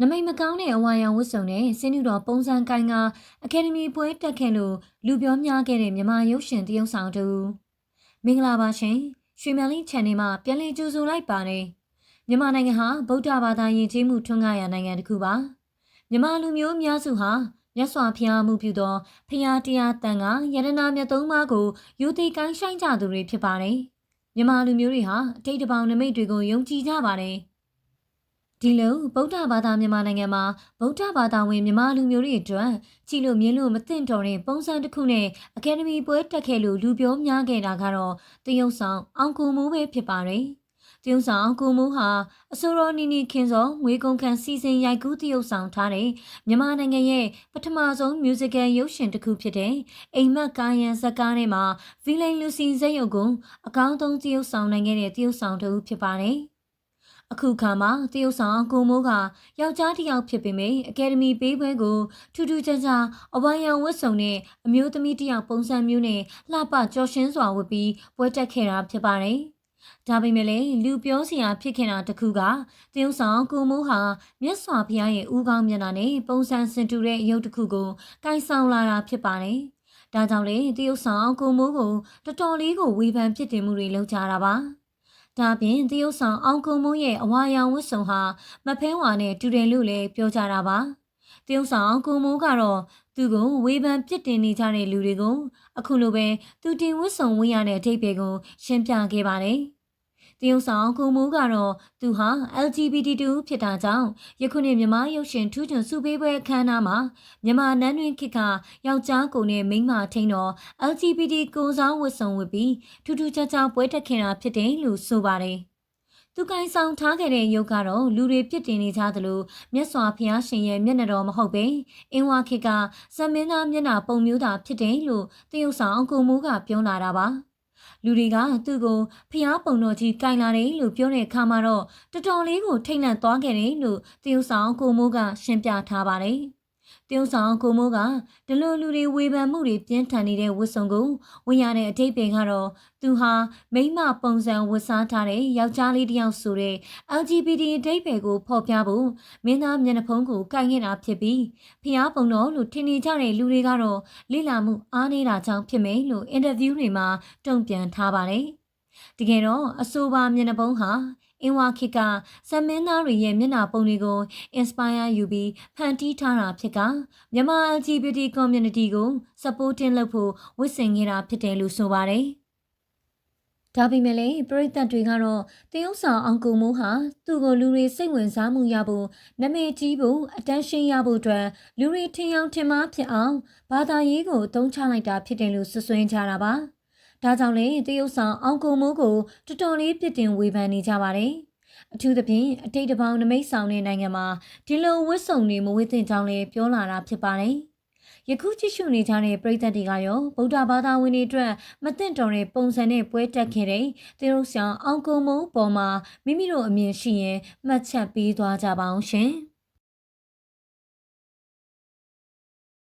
နမိတ်မကောင်းတဲ့အဝါရောင်ဝတ်စုံနဲ့စင်းနူတော်ပုံစံကိုင်းကအကယ်ဒမီပွဲတက်ခဲ့လို့လူပြောများခဲ့တဲ့မြန်မာရုပ်ရှင်တရုပ်ဆောင်တူမင်္ဂလာပါရှင်ရွှေမြန်လေး channel မှာပြန်လည်ကြိုဆိုလိုက်ပါတယ်မြန်မာနိုင်ငံဟာဗုဒ္ဓဘာသာယဉ်ကျေးမှုထွန်းကားရာနိုင်ငံတစ်ခုပါမြန်မာလူမျိုးအများစုဟာမြတ်စွာဘုရားမှုပြုသောဖရာတရားတန်ကယရနာမြတ်သုံးပါးကိုယူသိကိုင်းဆိုင်ကြသူတွေဖြစ်ပါတယ်မြန်မာလူမျိုးတွေဟာအတိတ်တပေါင်းနမိတ်တွေကိုယုံကြည်ကြပါတယ် ဒီလိုဗုဒ္ဓဘာသာမြန်မာနိုင်ငံမှာဗုဒ္ဓဘာသာဝင်မြန်မာလူမျိုးတွေအတွက်ကြည်လို့မြင်လို့မသင့်တော်တဲ့ပုံစံတစ်ခုနဲ့အကယ်ဒမီပွဲတက်ခဲ့လို့လူပြောများခဲ့တာကတော့တရုတ်ဆောင်အောင်ကိုမိုးပဲဖြစ်ပါတယ်တရုတ်ဆောင်ကိုမိုးဟာအစိုးရနီနီခင်စောငွေကုန်ခံစီစဉ်ရိုက်ကူးတရုတ်ဆောင်ထားတဲ့မြန်မာနိုင်ငံရဲ့ပထမဆုံး musical ရုပ်ရှင်တစ်ခုဖြစ်တဲ့အိမ်မက်ကာယံဇက်ကားထဲမှာဗီလိန်လူစီဇက်ရုပ်ကိုအကောင်းဆုံးတရုတ်ဆောင်နိုင်ခဲ့တဲ့တရုတ်ဆောင်တစ်ခုဖြစ်ပါတယ်။ အခုခါမှာတရုတ်ဆောင်ကိုမိုးကယောက်ျားတစ်ယောက်ဖြစ်ပေမယ့်အကယ်ဒမီပေးပွဲကိုထူးထူးခြားခြားအဝိုင်းရောင်ဝတ်စုံနဲ့အမျိုးသမီးတစ်ယောက်ပုံစံမျိုးနဲ့လှပကြော်ရှင်းစွာဝတ်ပြီးပွဲတက်ခဲ့တာဖြစ်ပါတယ်။ဒါပေမဲ့လည်းလူပြောစရာဖြစ်ခဲ့တာတခုကတရုတ်ဆောင်ကိုမိုးဟာမြတ်စွာဘုရားရဲ့ဦးခေါင်းမျက်နှာနဲ့ပုံစံဆင်တူတဲ့အယုတ်တစ်ခုကိုကိုင်ဆောင်လာတာဖြစ်ပါတယ်။ဒါကြောင့်လေတရုတ်ဆောင်ကိုမိုးကိုတော်တော်လေးကိုဝေဖန်ဖြစ်တင်မှုတွေလုပ်ကြတာပါ။ ဒါပြင်တရုတ်ဆောင်အောင်ကုံမိုးရဲ့အဝါရောင်ဝတ်စုံဟာမဖဲဝါနဲ့တူတယ်လို့လည်းပြောကြတာပါ။တရုတ်ဆောင်ကုံမိုးကတော့သူကိုဝေဖန်ပြစ်တင်နေကြတဲ့လူတွေကိုအခုလိုပဲသူတင်ဝတ်စုံဝင်ရတဲ့အထိပ္ပယ်ကိုရှင်းပြခဲ့ပါတယ်။ တရုတ်ဆောင်ကိုမိုးကတော့သူဟာ LGBT2 ဖြစ်တာကြောင့်ယခုနှစ်မြန်မာရုပ်ရှင်ထူးချွန်စုပေးပွဲအခမ်းအနားမှာမြန်မာနန်းတွင်ခေတ်ကယောက်ျားကိုနဲ့မိန်းမထိန်တော် LGBT ကိုစားဝတ်စုံဝတ်ပြီးထူးထူးခြားခြားပွဲတက်ခင်တာဖြစ်တယ်လို့ဆိုပါတယ်သူကင်ဆောင်ထားခဲ့တဲ့ရုပ်ကတော့လူတွေပြစ်တင်နေကြသလိုမြတ်စွာဘုရားရှင်ရဲ့မျက်နှာတော်မဟုတ်ပဲအင်းဝါခေကဇမင်းသားမျက်နှာပုံမျိုးသာဖြစ်တယ်လို့တရုတ်ဆောင်ကိုမိုးကပြောလာတာပါ လူတွေကသူ့ကိုဖျားပုံတော်ကြီးကင်လာတယ်လို့ပြောတဲ့အခါမှာတော့တော်တော်လေးကိုထိတ်လန့်သွားခဲ့တယ်လို့တရုတ်ဆောင်ကိုမိုးကရှင်းပြထားပါတယ်။ တရုတ်ဆောင်ကိုမိုးကဒီလိုလူတွေဝေဖန်မှုတွေပြင်းထန်နေတဲ့ဝတ်စုံကိုဝင်ရတဲ့အတိတ်ပင်ကတော့သူဟာမိမပုံစံဝတ်စားထားတဲ့ယောက်ျားလေးတစ်ယောက်ဆိုတဲ့ LGBT အတိတ်ပင်ကိုဖော်ပြဖို့မင်းသားမျက်နှာဖုံးကိုကင်ခဲ့တာဖြစ်ပြီးဖျားပုံတော်လို့ထင်နေကြတဲ့လူတွေကတော့လိလာမှုအားနေတာကြောင့်ဖြစ်မယ်လို့အင်တာဗျူးတွေမှာတုံ့ပြန်ထားပါတယ်။တကယ်တော့အဆိုပါမျက်နှာပုံးဟာ အင်းဝါခေတ်ကဇမင်းသားတွေရဲ့မျက်နှာပုံတွေကို inspire ယူပြီးဖန်တီးထားတာဖြစ်ကမြန်မာ LGBT community ကို supporting လုပ်ဖို့ဝစ်ဆင်ခဲ့တာဖြစ်တယ်လို့ဆိုပါတယ်။ဒါပေမဲ့လည်းပရိသတ်တွေကတော့တရုတ်ဆောင်အောင်ကူမိုးဟာသူ့ကိုလူတွေစိတ်ဝင်စားမှုရဖို့နာမည်ကြီးဖို့အတန်းရှင်းရဖို့အတွက်လူတွေထင်အောင်ထင်မှားဖြစ်အောင်ဘာသာရေးကိုတုံးချလိုက်တာဖြစ်တယ်လို့ဆွဆွဲကြတာပါ။ ဒါကြောင့်လေတရုတ်ဆောင်အောင်ကိုမိုးကိုတော်တော်လေးပြစ်တင်ဝေဖန်နေကြပါတယ်။အထူးသဖြင့်အတိတ်တပေါင်းနမိတ်ဆောင်တဲ့နိုင်ငံမှာဒီလိုဝတ်စုံတွေမဝတ်သင့်ကြောင်းလည်းပြောလာတာဖြစ်ပါတယ်။ယခုကြည့်ရှုနေကြတဲ့ပရိသတ်တွေကရောဗုဒ္ဓဘာသာဝင်တွေအတွက်မသင့်တော်တဲ့ပုံစံနဲ့ပွဲတက်ခဲ့တဲ့တရုတ်ဆောင်အောင်ကိုမိုးပေါ်မှာမိမိတို့အမြင်ရှိရင်မှတ်ချက်ပေးသွားကြပါအောင်ရှင်။